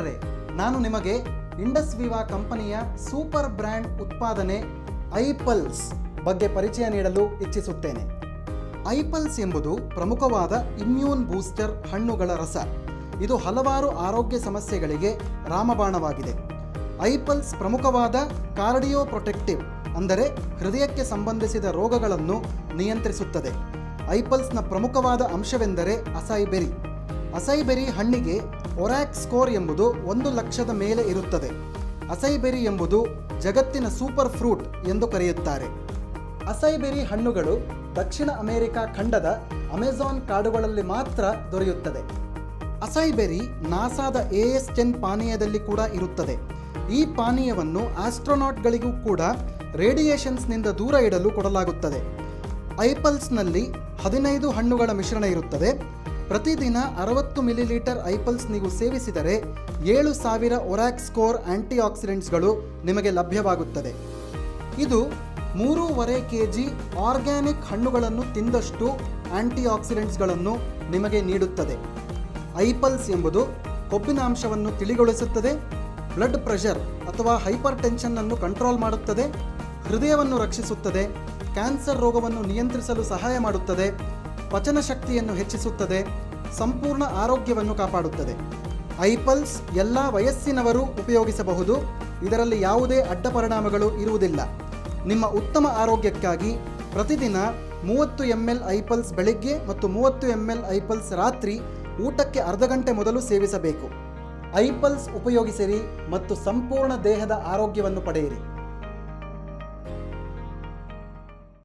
ಮಿತ್ರರೇ ನಾನು ನಿಮಗೆ ಇಂಡಸ್ ವಿವಾ ಕಂಪನಿಯ ಸೂಪರ್ ಬ್ರ್ಯಾಂಡ್ ಉತ್ಪಾದನೆ ಐಪಲ್ಸ್ ಬಗ್ಗೆ ಪರಿಚಯ ನೀಡಲು ಇಚ್ಛಿಸುತ್ತೇನೆ. ಐಪಲ್ಸ್ ಎಂಬುದು ಪ್ರಮುಖವಾದ ಇಮ್ಯೂನ್ ಬೂಸ್ಟರ್ ಹಣ್ಣುಗಳ ರಸ. ಇದು ಹಲವಾರು ಆರೋಗ್ಯ ಸಮಸ್ಯೆಗಳಿಗೆ ರಾಮಬಾಣವಾಗಿದೆ. ಐಪಲ್ಸ್ ಪ್ರಮುಖವಾದ ಕಾರ್ಡಿಯೋ ಪ್ರೊಟೆಕ್ಟಿವ್ ಅಂದರೆ ಹೃದಯಕ್ಕೆ ಸಂಬಂಧಿಸಿದ ರೋಗಗಳನ್ನು ನಿಯಂತ್ರಿಸುತ್ತದೆ. ಐಪಲ್ಸ್ನ ಪ್ರಮುಖವಾದ ಅಂಶವೆಂದರೆ ಅಸೈಬೆರಿ. ಅಸೈಬೆರಿ ಹಣ್ಣಿಗೆ ಒರಾಕ್ ಸ್ಕೋರ್ ಎಂಬುದು ಒಂದು ಲಕ್ಷದ ಮೇಲೆ ಇರುತ್ತದೆ. ಅಸೈಬೆರಿ ಎಂಬುದು ಜಗತ್ತಿನ ಸೂಪರ್ ಫ್ರೂಟ್ ಎಂದು ಕರೆಯುತ್ತಾರೆ. ಅಸೈಬೆರಿ ಹಣ್ಣುಗಳು ದಕ್ಷಿಣ ಅಮೆರಿಕ ಖಂಡದ ಅಮೆಜಾನ್ ಕಾಡುಗಳಲ್ಲಿ ಮಾತ್ರ ದೊರೆಯುತ್ತದೆ. ಅಸೈಬೆರಿ ನಾಸಾದ ಎ ಎಸ್ ಟೆನ್ ಪಾನೀಯದಲ್ಲಿ ಕೂಡ ಇರುತ್ತದೆ. ಈ ಪಾನೀಯವನ್ನು ಆಸ್ಟ್ರೋನಾಟ್ಗಳಿಗೂ ಕೂಡ ರೇಡಿಯೇಷನ್ಸ್ನಿಂದ ದೂರ ಇಡಲು ಕೊಡಲಾಗುತ್ತದೆ. ಐಪಲ್ಸ್ನಲ್ಲಿ ಹದಿನೈದು ಹಣ್ಣುಗಳ ಮಿಶ್ರಣ ಇರುತ್ತದೆ. ಪ್ರತಿದಿನ ಅರವತ್ತು ಮಿಲಿಲೀಟರ್ ಐಪಲ್ಸ್ ನೀವು ಸೇವಿಸಿದರೆ ಏಳು ಸಾವಿರ ಒರಾಕ್ ಸ್ಕೋರ್ ಆಂಟಿ ಆಕ್ಸಿಡೆಂಟ್ಸ್ಗಳು ನಿಮಗೆ ಲಭ್ಯವಾಗುತ್ತದೆ. ಇದು ಮೂರೂವರೆ ಕೆ ಜಿ ಆರ್ಗ್ಯಾನಿಕ್ ಹಣ್ಣುಗಳನ್ನು ತಿಂದಷ್ಟು ಆಂಟಿ ಆಕ್ಸಿಡೆಂಟ್ಸ್ಗಳನ್ನು ನಿಮಗೆ ನೀಡುತ್ತದೆ. ಐಪಲ್ಸ್ ಎಂಬುದು ಕೊಬ್ಬಿನ ಅಂಶವನ್ನು ತಿಳಿಗೊಳಿಸುತ್ತದೆ, ಬ್ಲಡ್ ಪ್ರೆಷರ್ ಅಥವಾ ಹೈಪರ್ ಟೆನ್ಷನ್ನನ್ನು ಕಂಟ್ರೋಲ್ ಮಾಡುತ್ತದೆ, ಹೃದಯವನ್ನು ರಕ್ಷಿಸುತ್ತದೆ, ಕ್ಯಾನ್ಸರ್ ರೋಗವನ್ನು ನಿಯಂತ್ರಿಸಲು ಸಹಾಯ ಮಾಡುತ್ತದೆ ಪಚನ ಶಕ್ತಿಯನ್ನು ಹೆಚ್ಚಿಸುತ್ತದೆ, ಸಂಪೂರ್ಣ ಆರೋಗ್ಯವನ್ನು ಕಾಪಾಡುತ್ತದೆ. ಐಪಲ್ಸ್ ಎಲ್ಲ ವಯಸ್ಸಿನವರು ಉಪಯೋಗಿಸಬಹುದು, ಇದರಲ್ಲಿ ಯಾವುದೇ ಅಡ್ಡ ಪರಿಣಾಮಗಳು ಇರುವುದಿಲ್ಲ. ನಿಮ್ಮ ಉತ್ತಮ ಆರೋಗ್ಯಕ್ಕಾಗಿ ಪ್ರತಿದಿನ ಮೂವತ್ತು ಎಂ ಎಲ್ ಐಪಲ್ಸ್ ಬೆಳಿಗ್ಗೆ ಮತ್ತು ಮೂವತ್ತು ಎಂ ಎಲ್ ಐಪಲ್ಸ್ ರಾತ್ರಿ ಊಟಕ್ಕೆ ಅರ್ಧ ಗಂಟೆ ಮೊದಲು ಸೇವಿಸಬೇಕು. ಐಪಲ್ಸ್ ಉಪಯೋಗಿಸಿರಿ ಮತ್ತು ಸಂಪೂರ್ಣ ದೇಹದ ಆರೋಗ್ಯವನ್ನು ಪಡೆಯಿರಿ.